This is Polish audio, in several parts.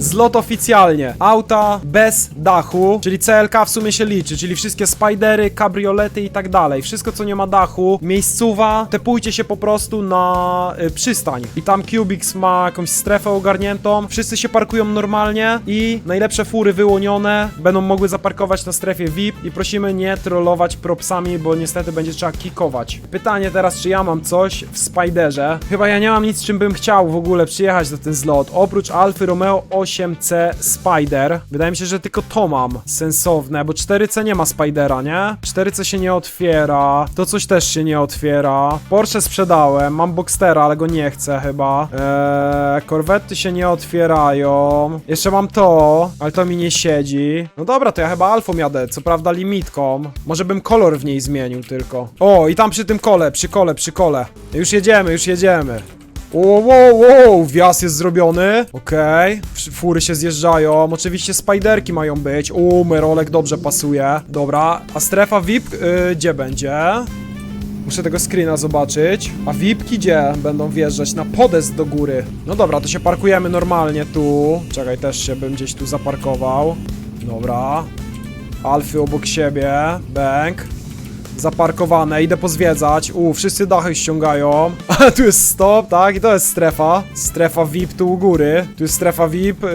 Zlot oficjalnie. Auta bez dachu, czyli CLK w sumie się liczy, czyli wszystkie spidery, kabriolety i tak dalej. Wszystko co nie ma dachu, miejscowa, tepujcie się po prostu na y, przystań. I tam Cubix ma jakąś strefę ogarniętą. Wszyscy się parkują normalnie i najlepsze fury wyłonione będą mogły zaparkować na strefie VIP i prosimy nie trollować propsami, bo niestety będzie trzeba kikować. Pytanie teraz, czy ja mam coś w Spiderze? Chyba ja nie mam nic, czym bym chciał w ogóle przyjechać na ten zlot. Oprócz Alfy Romeo 8C Spider. Wydaje mi się, że tylko to mam sensowne, bo 4C nie ma Spidera, nie? 4C się nie otwiera. To coś też się nie otwiera. Porsche sprzedałem. Mam Boxstera, ale go nie chcę chyba. Eee, korwety się nie otwierają. Jeszcze mam to, ale to mi nie siedzi. No dobra, to ja chyba Alfą jadę. Co prawda limitką. Może bym kolor w niej zmienił tylko. O, i tam przy tym kole, przy kole, przy kole. Już jedziemy, już jedziemy. Wow, wow, wow, wjazd jest zrobiony. Okej, okay. fury się zjeżdżają. Oczywiście spiderki mają być. Uuu, Merolek dobrze pasuje. Dobra, a strefa VIP yy, gdzie będzie? Muszę tego screena zobaczyć. A VIPki gdzie będą wjeżdżać? Na podest do góry. No dobra, to się parkujemy normalnie tu. Czekaj, też się bym gdzieś tu zaparkował. Dobra. Alfy obok siebie. Bank. Zaparkowane, idę pozwiedzać. U, wszyscy dachy ściągają. A tu jest stop, tak? I to jest strefa. Strefa VIP tu u góry. Tu jest strefa VIP. Yy...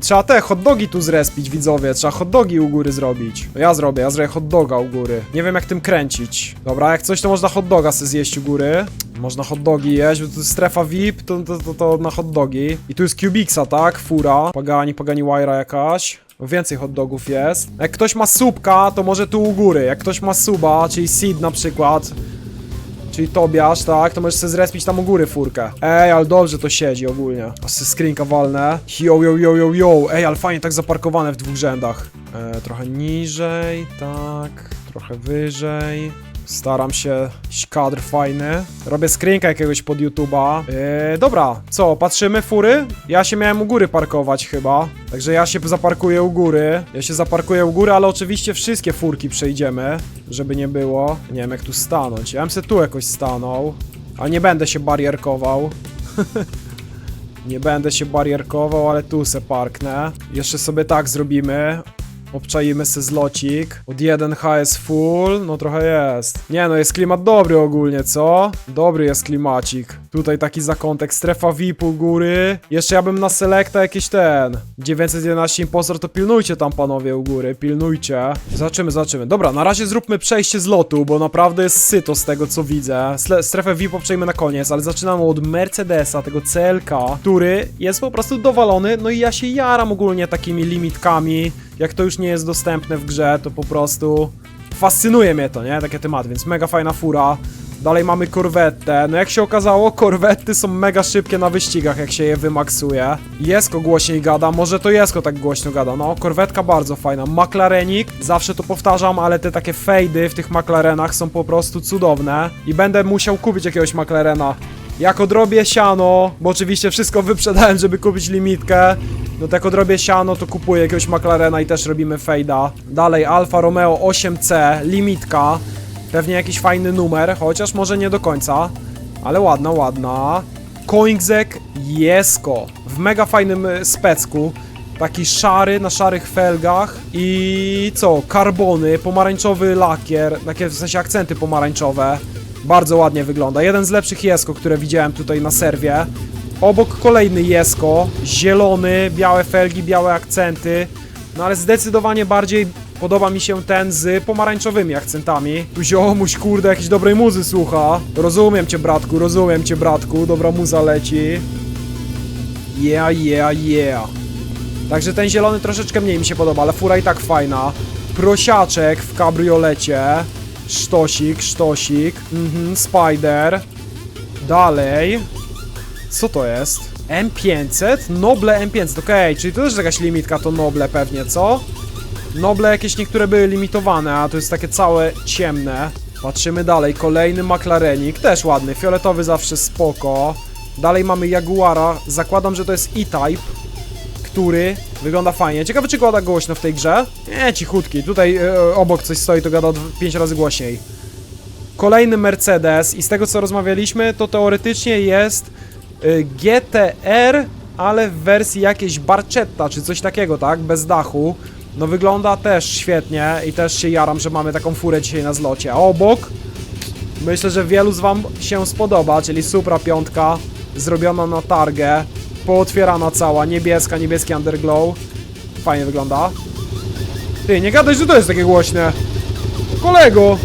Trzeba te hot dogi tu zrespić, widzowie. Trzeba hot dogi u góry zrobić. No ja zrobię, ja zrobię hot doga u góry. Nie wiem jak tym kręcić. Dobra, jak coś to można hot doga sobie zjeść u góry. Można hot dogi jeść, bo tu jest strefa VIP, to, to, to, to na hot dogi. I tu jest Cubixa, tak? Fura. Pagani, Pagani Wire jakaś. Więcej hot dogów jest. Jak ktoś ma subka, to może tu u góry. Jak ktoś ma suba, czyli Seed na przykład, czyli Tobiasz, tak, to możesz sobie zrespić tam u góry furkę. Ej, ale dobrze to siedzi ogólnie. A sobie screenka walnę. Yo, yo, yo, yo, yo. Ej, ale fajnie tak zaparkowane w dwóch rzędach. E, trochę niżej, tak, trochę wyżej. Staram się, jakiś kadr fajny. Robię screenka jakiegoś pod YouTube'a. Yy, dobra, co, patrzymy fury? Ja się miałem u góry parkować chyba. Także ja się zaparkuję u góry. Ja się zaparkuję u góry, ale oczywiście wszystkie furki przejdziemy, żeby nie było. Nie wiem jak tu stanąć. Ja bym se tu jakoś stanął. Ale nie będę się barierkował. nie będę się barierkował, ale tu se parknę. Jeszcze sobie tak zrobimy. Obczajmy se zlocik. Od 1H jest full, no trochę jest. Nie no, jest klimat dobry ogólnie, co? Dobry jest klimacik. Tutaj taki zakątek, strefa VIP u góry. Jeszcze ja bym na selecta jakiś ten. 911 impostor, to pilnujcie tam panowie u góry, pilnujcie. Zobaczymy, zobaczymy. Dobra, na razie zróbmy przejście z lotu, bo naprawdę jest syto z tego co widzę. Sle strefę VIP przejmę na koniec, ale zaczynamy od Mercedesa, tego CLK, który jest po prostu dowalony, no i ja się jaram ogólnie takimi limitkami. Jak to już nie jest dostępne w grze, to po prostu fascynuje mnie to, nie? Takie tematy, więc mega fajna fura. Dalej mamy korwetę. No jak się okazało, korwety są mega szybkie na wyścigach, jak się je wymaksuje. Jesko głośniej gada, może to Jesko tak głośno gada. No, korwetka bardzo fajna. McLarenik, zawsze to powtarzam, ale te takie fejdy w tych McLarenach są po prostu cudowne. I będę musiał kupić jakiegoś McLarena. Jak odrobię siano, bo oczywiście wszystko wyprzedałem, żeby kupić limitkę. No tak odrobię siano, to kupuję jakiegoś McLarena i też robimy fejda. Dalej Alfa Romeo 8C, limitka. Pewnie jakiś fajny numer, chociaż może nie do końca. Ale ładna, ładna. Koingzek Jesko. W mega fajnym y, specku. Taki szary, na szarych felgach. I co? Karbony, pomarańczowy lakier. Takie w sensie akcenty pomarańczowe. Bardzo ładnie wygląda. Jeden z lepszych Jesko, które widziałem tutaj na serwie. Obok kolejny Jesko. Zielony, białe felgi, białe akcenty. No ale zdecydowanie bardziej podoba mi się ten z pomarańczowymi akcentami. Tu ziomuś, kurde, jakiejś dobrej muzy słucha. Rozumiem cię, bratku, rozumiem cię, bratku. Dobra muza leci. Yeah, yeah, yeah. Także ten zielony troszeczkę mniej mi się podoba, ale fura i tak fajna. Prosiaczek w kabriolecie. Sztosik, sztosik. Mhm, spider. Dalej. Co to jest? M500? Noble M500, okej, czyli to też jakaś limitka to Noble pewnie, co? Noble jakieś niektóre były limitowane, a to jest takie całe ciemne. Patrzymy dalej, kolejny McLarenik, też ładny, fioletowy zawsze spoko. Dalej mamy Jaguara, zakładam, że to jest E-Type, który wygląda fajnie. Ciekawe, czy gada głośno w tej grze? Nie, cichutki, tutaj e, obok coś stoi, to gada 5 razy głośniej. Kolejny Mercedes i z tego co rozmawialiśmy, to teoretycznie jest y, GTR ale w wersji jakiejś barchetta czy coś takiego, tak? Bez dachu. No wygląda też świetnie i też się jaram, że mamy taką furę dzisiaj na zlocie. A obok myślę, że wielu z wam się spodoba, czyli Supra piątka zrobiona na targę, pootwierana cała, niebieska, niebieski underglow. Fajnie wygląda. Ty, nie gadaj, że to jest takie głośne. Kolego,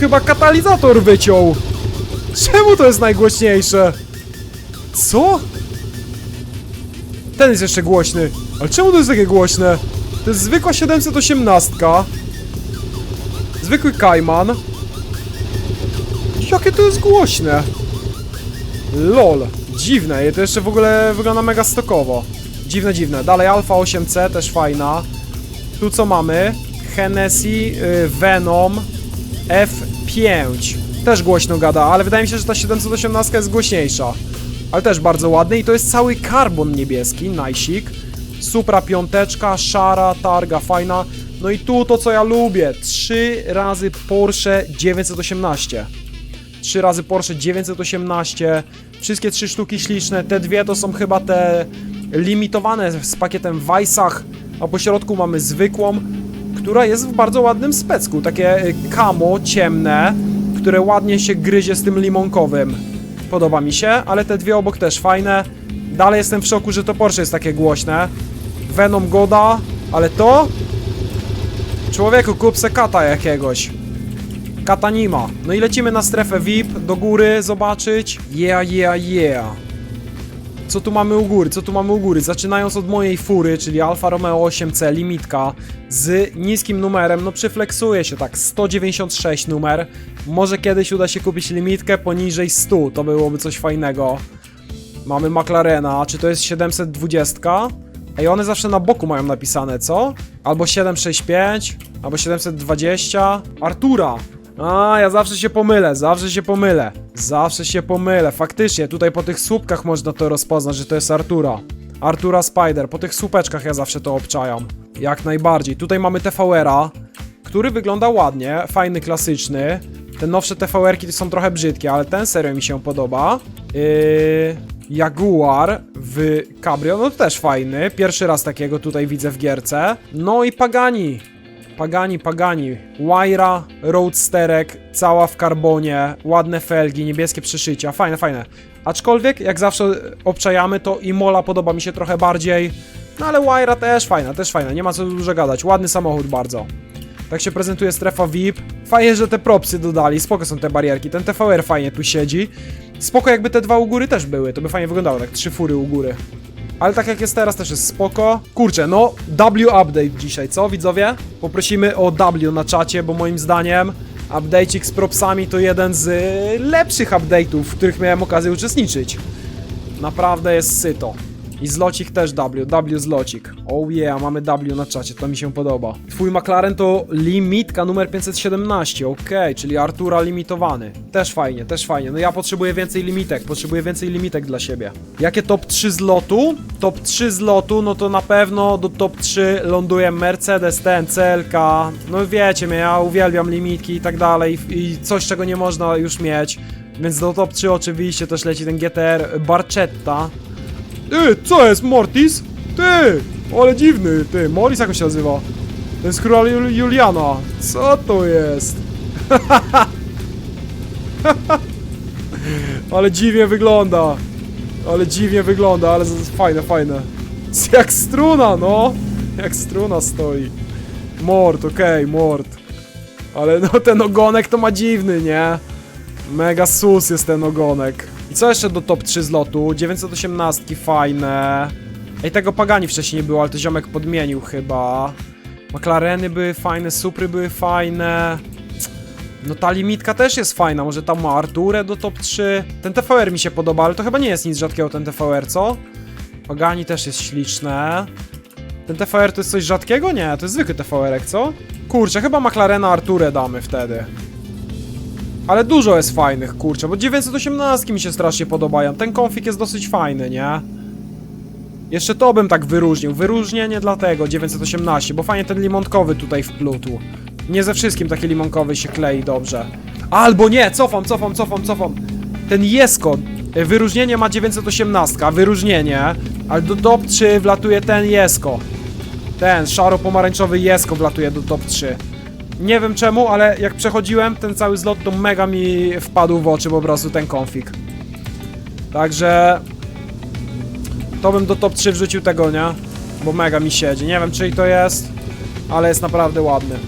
chyba katalizator wyciął. Czemu to jest najgłośniejsze? Co? Ten jest jeszcze głośny. Ale czemu to jest takie głośne? To jest zwykła 718. Zwykły Kajman. Jakie to jest głośne? LOL. Dziwne. I to jeszcze w ogóle wygląda mega stokowo. Dziwne, dziwne. Dalej Alfa 8C, też fajna. Tu co mamy? Hennessy, y, Venom, F5. Też głośno gada, ale wydaje mi się, że ta 718 jest głośniejsza. Ale też bardzo ładny i to jest cały karbon niebieski, najsik. Supra piąteczka, szara, targa, fajna. No i tu to co ja lubię, trzy razy Porsche 918. Trzy razy Porsche 918. Wszystkie trzy sztuki śliczne. Te dwie to są chyba te limitowane z pakietem Weissach. A po środku mamy zwykłą, która jest w bardzo ładnym specku. Takie y, kamo ciemne, które ładnie się gryzie z tym limonkowym. Podoba mi się, ale te dwie obok też fajne. Dalej jestem w szoku, że to Porsche jest takie głośne. Venom Goda, ale to? Człowieku, kup se kata jakiegoś. Kata nie ma. No i lecimy na strefę VIP, do góry zobaczyć. Yeah, yeah, yeah. Co tu mamy u góry? Co tu mamy u góry? Zaczynając od mojej fury, czyli Alfa Romeo 8C limitka z niskim numerem, no przyfleksuje się tak, 196 numer. Może kiedyś uda się kupić limitkę poniżej 100, to byłoby coś fajnego. Mamy McLarena, czy to jest 720? Ej, one zawsze na boku mają napisane, co? Albo 765, albo 720. Artura! A, ja zawsze się pomylę, zawsze się pomylę. Zawsze się pomylę. Faktycznie, tutaj po tych słupkach można to rozpoznać, że to jest Artura. Artura Spider. Po tych słupeczkach ja zawsze to obczajam. Jak najbardziej. Tutaj mamy TVR-a, który wygląda ładnie, fajny, klasyczny. Te nowsze TVR-ki są trochę brzydkie, ale ten serio mi się podoba. Yy, Jaguar w Cabrio, no to też fajny. Pierwszy raz takiego tutaj widzę w gierce. No i Pagani. Pagani, Pagani. Waira, Roadsterek, cała w karbonie, ładne felgi, niebieskie przyszycia, fajne, fajne. Aczkolwiek, jak zawsze obczajamy, to Imola podoba mi się trochę bardziej. No ale Waira też fajna, też fajna, nie ma co dużo gadać. Ładny samochód bardzo. Tak się prezentuje strefa VIP. Fajnie, że te propsy dodali, spoko są te barierki. Ten TVR fajnie tu siedzi. Spoko jakby te dwa u góry też były, to by fajnie wyglądało, tak trzy fury u góry. Ale tak jak jest teraz też jest spoko. Kurczę, no W update dzisiaj, co widzowie? Poprosimy o W na czacie, bo moim zdaniem update'ik z propsami to jeden z lepszych update'ów, w których miałem okazję uczestniczyć. Naprawdę jest syto. I zlocik też W, W zlocik. Oh yeah, mamy W na czacie, to mi się podoba. Twój McLaren to limitka numer 517, okej, czyli Artura limitowany. Też fajnie, też fajnie. No ja potrzebuję więcej limitek, potrzebuję więcej limitek dla siebie. Jakie top 3 z lotu? Top 3 z lotu, no to na pewno do top 3 ląduje Mercedes, ten, CLK. No wiecie mnie, ja uwielbiam limitki i tak dalej i coś czego nie można już mieć. Więc do top 3 oczywiście też leci ten GTR Barchetta. Ty, co jest, Mortis? Ty, ale dziwny, ty, Morris jak on się nazywa? Ten z króla Jul Juliana. Co to jest? ale dziwnie wygląda. Ale dziwnie wygląda, ale fajne, fajne. Jak struna, no. Jak struna stoi. Mord, okej, mord. Ale no ten ogonek to ma dziwny, nie? Mega sus jest ten ogonek. I co jeszcze do top 3 z lotu? 918 fajne. Ej, tego Pagani wcześniej nie było, ale to ziomek podmienił chyba. McLareny były fajne, Supry były fajne. No ta limitka też jest fajna, może tam ma Arturę do top 3. Ten TVR mi się podoba, ale to chyba nie jest nic rzadkiego ten TVR, co? Pagani też jest śliczne. Ten TVR to jest coś rzadkiego? Nie, to jest zwykły TVR, co? Kurczę, chyba McLarena Arturę damy wtedy. Ale dużo jest fajnych, kurczę, bo 918 mi się strasznie podobają. Ten konfig jest dosyć fajny, nie? Jeszcze to bym tak wyróżnił. Wyróżnienie dlatego 918, bo fajnie ten limonkowy tutaj wplótł. Nie ze wszystkim taki limonkowy się klei dobrze. Albo nie, cofam, cofam, cofam, cofam. Ten Jesko, y, wyróżnienie ma 918, a wyróżnienie, Ale do top 3 wlatuje ten Jesko. Ten szaro-pomarańczowy Jesko wlatuje do top 3. Nie wiem czemu, ale jak przechodziłem ten cały zlot, to mega mi wpadł w oczy po prostu ten konfig. Także... To bym do top 3 wrzucił tego, nie? Bo mega mi siedzi. Nie wiem, czyj to jest, ale jest naprawdę ładny.